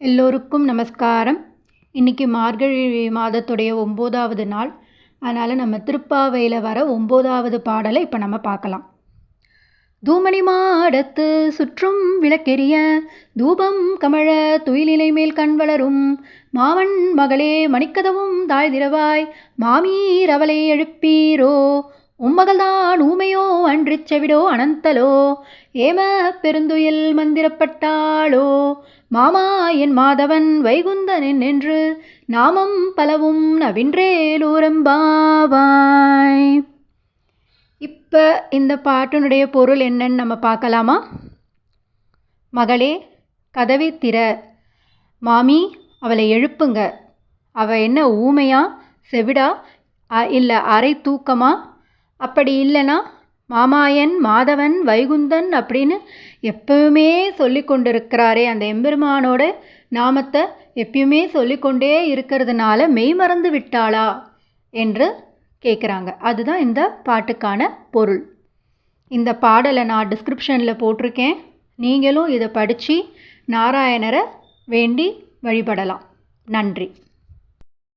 எல்லோருக்கும் நமஸ்காரம். இன்றைக்கி மார்கழி மாதத்துடைய ஒம்போதாவது நாள். அதனால் நம்ம திருப்பாவையில் வர ஒம்போதாவது பாடலை இப்போ நம்ம பார்க்கலாம். தூமணி மாடத்து சுற்றும் விளக்கெரிய தூபம் கமழ துயிலிலை மேல் கண் வளரும். மாமன் மகளே மணிக்கதவும் தாழ்திரவாய் மாமீர் அவளை எழுப்பீரோ? உம்மகள்தான் ஊமையோ அன்று செவிடோ அனந்தலோ? ஏம பெருந்துயில் மந்திரப்பட்டாளோ? மாமா என் மாதவன் வைகுந்தனின் என்று நாமம் பலவும் நவின்றேலூரம்பாவாய் இப்போ இந்த பாட்டினுடைய பொருள் என்னன்னு நம்ம பார்க்கலாமா? மகளே கதவை திற. மாமி அவளை எழுப்புங்க. அவள் என்ன ஊமையா செவிடா இல்லை அரை தூக்கமா? அப்படி இல்லைனா மாமாயன் மாதவன் வைகுந்தன் அப்படின்னு எப்பவுமே சொல்லி கொண்டிருக்கிறாரே. அந்த எம்பெருமானோட நாமத்தை எப்பயுமே சொல்லிக்கொண்டே இருக்கிறதுனால மெய் மறந்து விட்டாளா என்று கேட்குறாங்க அதுதான் இந்த பாட்டுக்கான பொருள். இந்த பாடலை நான் டிஸ்கிரிப்ஷனில் போட்டிருக்கேன். நீங்களும் இதை படித்து நாராயணரை வேண்டி வழிபடலாம். நன்றி.